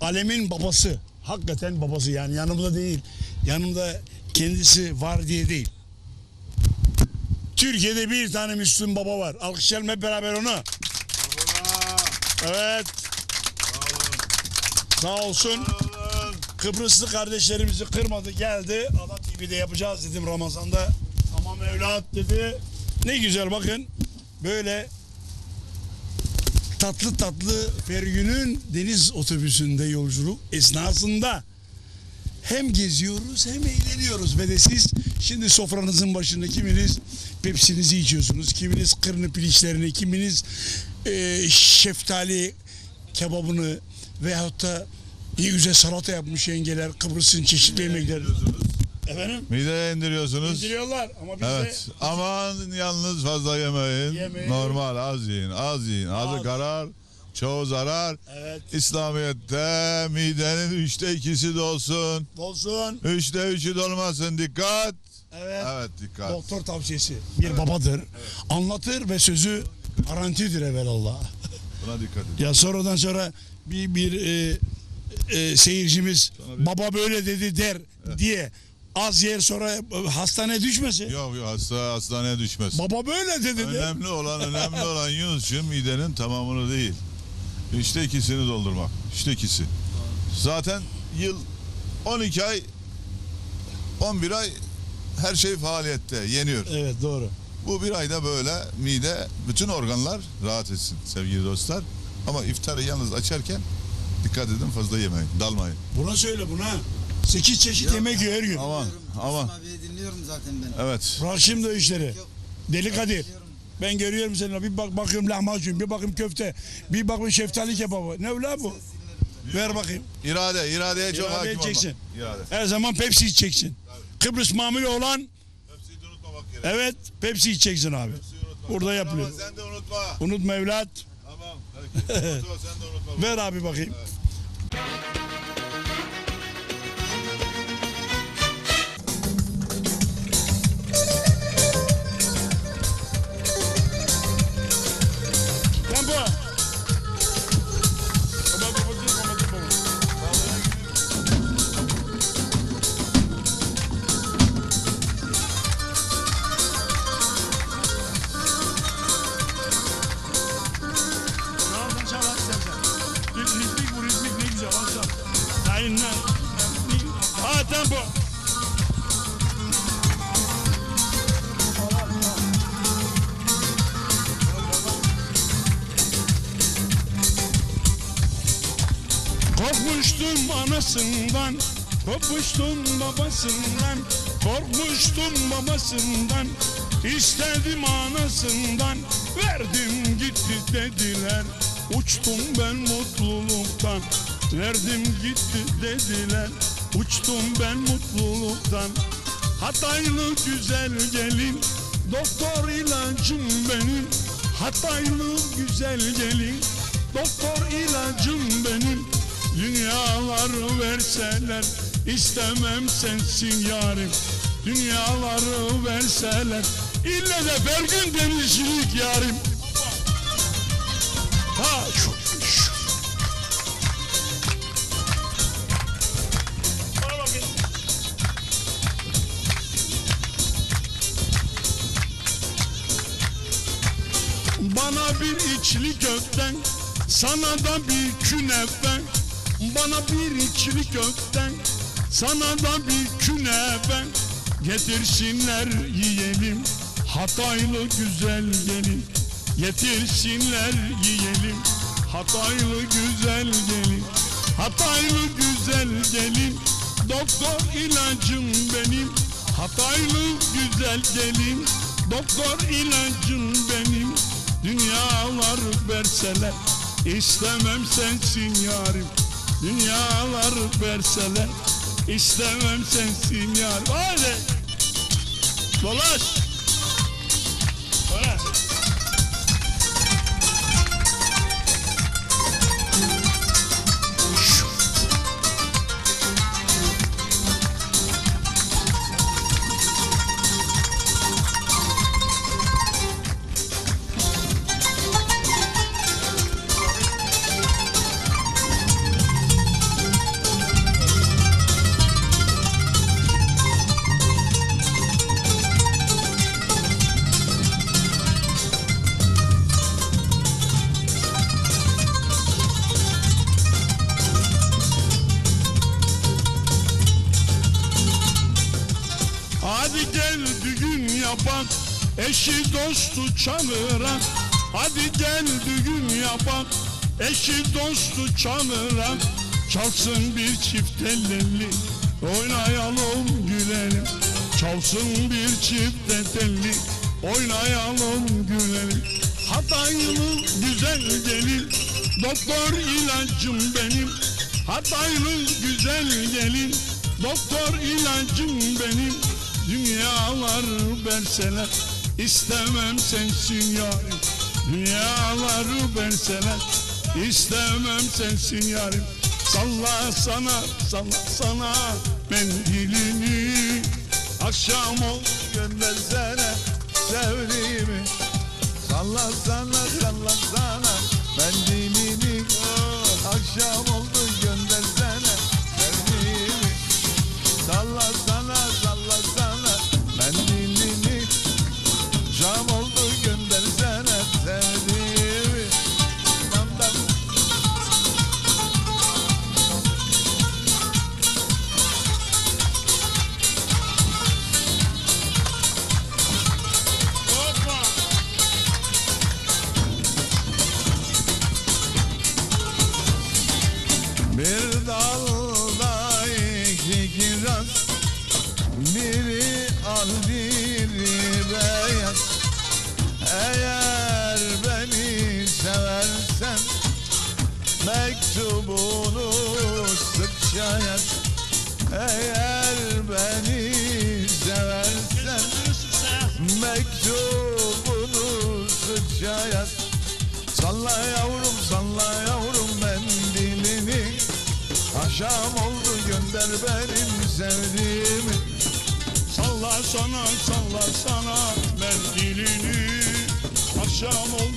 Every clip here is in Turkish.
alemin babası. Hakikaten babası yani yanımda değil. Yanımda kendisi var diye değil. Türkiye'de bir tane Müslüm baba var. Alkışlayalım hep beraber onu. Evet. Sağ olsun. Kıbrıslı kardeşlerimizi kırmadı geldi. Ada TV'de yapacağız dedim Ramazan'da. Tamam evlat dedi. Ne güzel bakın. Böyle tatlı tatlı Fergün'ün deniz otobüsünde yolculuk esnasında hem geziyoruz hem eğleniyoruz ve de siz şimdi sofranızın başında kiminiz pepsinizi içiyorsunuz, kiminiz kırını piliçlerini, kiminiz e, şeftali kebabını veyahut da iyi güzel salata yapmış yengeler Kıbrıs'ın çeşitli yemekleri. Efendim? Mideye indiriyorsunuz. Indiriyorlar ama biz Evet. de Aman yalnız fazla yemeyin. Yemeyin. Normal az yiyin. Az yiyin. Azı Az. karar. Çoğu zarar. evet İslamiyet'te midenin üçte ikisi dolsun. olsun. Üçte üçü dolmasın. Dikkat. Evet. Evet dikkat. Doktor tavsiyesi bir babadır. Anlatır ve sözü garantidir evvelallah. Buna dikkat edin. Ya sonradan sonra bir bir e, e, seyircimiz baba böyle dedi der diye az yer sonra e, hastaneye düşmesin. Yok yok hasta hastaneye düşmez. Baba böyle dedi. Önemli olan önemli olan Yunus'cum midenin tamamını değil. Üçte ikisini doldurmak. Üçte ikisi. Zaten yıl 12 ay 11 ay her şey faaliyette yeniyor. Evet doğru. Bu bir ayda böyle mide bütün organlar rahat etsin sevgili dostlar. Ama iftarı yalnız açarken dikkat edin fazla yemeyin, dalmayın. Buna söyle buna. 8 çeşit yemek yiyor her gün. Aman aman. Abi dinliyorum zaten ben. Evet. Bırak şimdi o işleri. Yok. Deli Kadir. Dinliyorum. Ben görüyorum seni. Bir bak bakıyorum lahmacun, bir bakayım köfte, bir bakayım şeftali kebabı. Ne ulan bu? Ver bakayım. İrade, iradeye çok İrade hakim edeceksin. olmak. İrade. Her zaman Pepsi içeceksin. Kıbrıs mamülü olan Hepsini de unutmamak gerek. evet Pepsi içeceksin abi. Hepsini unutma. Burada Ama yapılıyor. Sen de unutma. Unutma evlat. Tamam. Unutma, sen de unutma. Ver abi bakayım. Tempo. Korkmuştum anasından, kopmuştum babasından, korkmuştum babasından, istedim anasından, verdim gitti dediler, uçtum ben mutluluktan, verdim gitti dediler, uçtum ben mutluluktan. Hataylı güzel gelin, doktor ilacım benim, Hataylı güzel gelin, doktor ilacım benim. Dünyaları verseler istemem sensin yarim. Dünyaları verseler ille de Bergün denizcilik yarim. Ha şu. Bana bir içli köften Sana da bir künefe Bana bir içli köften Sana da bir künefe Getirsinler yiyelim Hataylı güzel gelin. Getirsinler yiyelim Hataylı güzel gelin. Hataylı güzel gelin Doktor ilacım benim. Hataylı güzel gelin Doktor ilacım benim. Dünyalar verseler istemem sensin yarim Dünyalar verseler istemem sensin yarim Hadi Dolaş Hadi gel düğün yapak eşi dostu çağıra Hadi gel düğün yapak eşi dostu çağıra Çalsın bir çift telli oynayalım gülelim. Çalsın bir çift telli oynayalım gülelim. Hataylı güzel gelin doktor ilacım benim. Hataylı güzel gelin doktor ilacım benim Dünyalar verseler istemem sensin yarim. Dünyaları verseler istemem sensin yarim. Salla sana salla sana mendilini. Akşam ol Göndersene sevdiğimi. Salla sana salla sana yaz Salla yavrum salla yavrum mendilini Akşam oldu gönder benim sevdiğimi. Salla sana salla sana mendilini Akşam oldu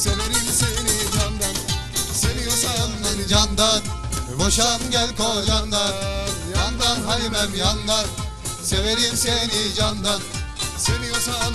Severim seni candan. Seviyorsan beni candan. Boşan gel kocandan. Yandan Halimem yandan. Severim seni candan. Seviyorsan